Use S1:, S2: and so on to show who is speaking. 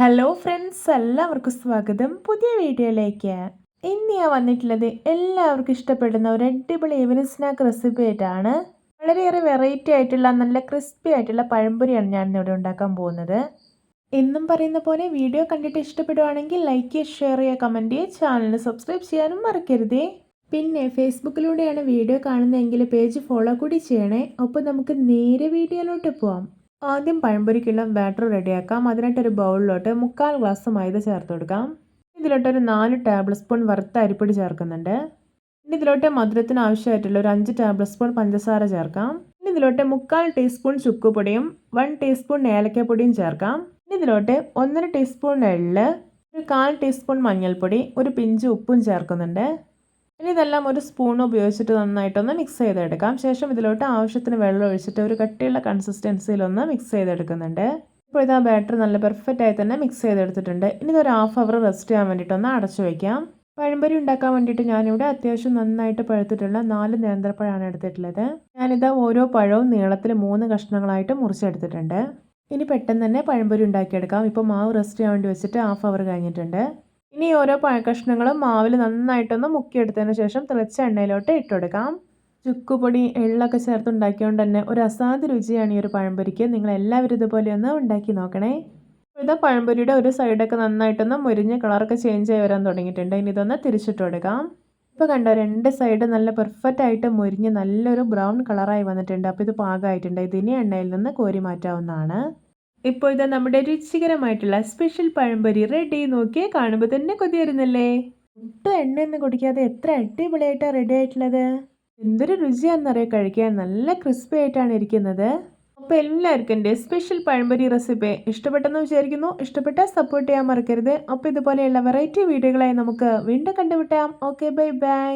S1: Hello friends എല്ലാവർക്കും സ്വാഗതം. പുതിയ വീഡിയോയിലേക്ക്. ഇന്ന് ഞാൻ വന്നിട്ടുള്ളത് എല്ലാവർക്കും ഇഷ്ടപ്പെടുന്ന ഒരു അടിപൊളി ഈവനിങ് സ്നാക്ക് റെസിപ്പി ആയിട്ടാണ്. വളരെയേറെ വെറൈറ്റി ആയിട്ടുള്ള നല്ല ക്രിസ്പി ആയിട്ടുള്ള പഴംപൊരിയാണ് ഞാൻ ഇവിടെ ഉണ്ടാക്കാൻ പോകുന്നത്. എന്നും പറയുന്ന പോലെ വീഡിയോ കണ്ടിട്ട് ഇഷ്ടപ്പെടുവാണെങ്കിൽ ലൈക്ക് ചെയ്യുക ഷെയർ ചെയ്യുക കമന്റ് ചെയ്യുക ചാനൽ സബ്സ്ക്രൈബ് ചെയ്യാനും മറക്കരുതേ. പിന്നെ ഫേസ്ബുക്കിലൂടെയാണ് വീഡിയോ കാണുന്നതെങ്കിൽ പേജ് ഫോളോ കൂടി ചെയ്യണേ. ഒപ്പം നമുക്ക് നേരെ വീഡിയോയിലോട്ട് പോവാം. ആദ്യം പഴംപൊരിക്കുള്ള ബാറ്റർ റെഡിയാക്കാം. അതിനായിട്ടൊരു ബൗളിലോട്ട് മുക്കാൽ ഗ്ലാസ് മൈദ ചേർത്ത് കൊടുക്കാം ഇതിലോട്ടൊരു നാല് ടേബിൾ സ്പൂൺ വറുത്ത അരിപ്പൊടി ചേർക്കുന്നുണ്ട്. ഇനി ഇതിലോട്ട് മധുരത്തിന് ആവശ്യമായിട്ടുള്ള ഒരു അഞ്ച് ടേബിൾ സ്പൂൺ പഞ്ചസാര ചേർക്കാം. ഇനി ഇതിലോട്ട് മുക്കാൽ ടീസ്പൂൺ ചുക്കുപൊടിയും വൺ ടീസ്പൂൺ ഏലക്കപ്പൊടിയും ചേർക്കാം. ഇനി ഇതിലോട്ട് ഒന്നര ടീസ്പൂൺ എള്ള് ഒരു കാൽ ടീസ്പൂൺ മഞ്ഞൾപ്പൊടി ഒരു പിഞ്ച് ഉപ്പും ചേർക്കുന്നുണ്ട്. ഇനി ഇതെല്ലാം ഒരു സ്പൂൺ ഉപയോഗിച്ചിട്ട് നന്നായിട്ടൊന്ന് മിക്സ് ചെയ്തെടുക്കാം. ശേഷം ഇതിലോട്ട് ആവശ്യത്തിന് വെള്ളം ഒഴിച്ചിട്ട് ഒരു കട്ടിയുള്ള കൺസിസ്റ്റൻസിയിലൊന്ന് മിക്സ് ചെയ്തെടുക്കുന്നുണ്ട്. ഇപ്പോൾ ഇത് ആ ബാറ്റർ നല്ല പെർഫെക്റ്റ് ആയി തന്നെ മിക്സ് ചെയ്തെടുത്തിട്ടുണ്ട്. ഇനി ഇതൊരു ഹാഫ് അവർ റെസ്റ്റ് ചെയ്യാൻ വേണ്ടിയിട്ടൊന്ന് അടച്ചു വയ്ക്കാം പഴംപൊരി ഉണ്ടാക്കാൻ വേണ്ടിയിട്ട് ഞാനിവിടെ അത്യാവശ്യം നന്നായിട്ട് പഴുത്തിട്ടുള്ള നാല് നേന്ത്രപ്പഴമാണ് എടുത്തിട്ടുള്ളത്. ഞാനിത് ഓരോ പഴവും നീളത്തിൽ മൂന്ന് കഷ്ണങ്ങളായിട്ട് മുറിച്ചെടുത്തിട്ടുണ്ട്. ഇനി പെട്ടെന്ന് തന്നെ പഴംപൊരി ഉണ്ടാക്കിയെടുക്കാം. ഇപ്പോൾ മാവ് റെസ്റ്റ് ചെയ്യാൻ വേണ്ടി വെച്ചിട്ട് ഹാഫ് അവർ കഴിഞ്ഞിട്ടുണ്ട്. ഇനി ഓരോ പഴക്കഷ്ണങ്ങളും മാവിൽ നന്നായിട്ടൊന്ന് മുക്കിയെടുത്തതിന് ശേഷം തിളച്ച എണ്ണയിലോട്ട് ഇട്ടുകൊടുക്കാം ചുക്കുപൊടി എള്ളൊക്കെ ചേർത്ത് ഉണ്ടാക്കിയതുകൊണ്ട് തന്നെ ഒരു അസാധ്യ രുചിയാണ് ഈ ഒരു പഴംപൊരിക്ക്. നിങ്ങൾ എല്ലാവരും ഇതുപോലെ ഒന്ന് ഉണ്ടാക്കി നോക്കണേ. ഇത് പഴംപൊരിയുടെ ഒരു സൈഡൊക്കെ നന്നായിട്ടൊന്ന് മുരിഞ്ഞ് കളറൊക്കെ ചേഞ്ച് ആയി വരാൻ തുടങ്ങിയിട്ടുണ്ട്. ഇനി ഇതൊന്ന് തിരിച്ചിട്ട് കൊടുക്കാം ഇപ്പോൾ കണ്ടോ രണ്ട് സൈഡ് നല്ല പെർഫെക്റ്റ് ആയിട്ട് മുരിഞ്ഞ് നല്ലൊരു ബ്രൗൺ കളറായി വന്നിട്ടുണ്ട്. അപ്പോൾ ഇത് പാകമായിട്ടുണ്ട്. ഇതിനി എണ്ണയിൽ നിന്ന് കോരി മാറ്റാവുന്നതാണ്. ഇപ്പോൾ ഇതാ നമ്മുടെ രുചികരമായിട്ടുള്ള സ്പെഷ്യൽ പഴംപൊരി റെഡി നോക്കിയേ കാണുമ്പോൾ തന്നെ കൊതിയായിരുന്നല്ലേ ഒട്ടും എണ്ണയൊന്നും കുടിക്കാതെ എത്ര അടിപൊളിയായിട്ടാണ് റെഡി ആയിട്ടുള്ളത്. എന്തൊരു രുചിയാണെന്നറിയോ കഴിക്കാൻ? നല്ല ക്രിസ്പി ആയിട്ടാണ് ഇരിക്കുന്നത്. അപ്പോൾ എല്ലാവർക്കും എന്റെ സ്പെഷ്യൽ പഴംപൊരി റെസിപ്പി ഇഷ്ടപ്പെട്ടെന്ന് വിചാരിക്കുന്നു. ഇഷ്ടപ്പെട്ടാൽ സപ്പോർട്ട് ചെയ്യാൻ മറക്കരുത്. അപ്പോൾ ഇതുപോലെയുള്ള വെറൈറ്റി വീഡിയോകളായി നമുക്ക് വീണ്ടും കണ്ടുമുട്ടാം. Okay bye bye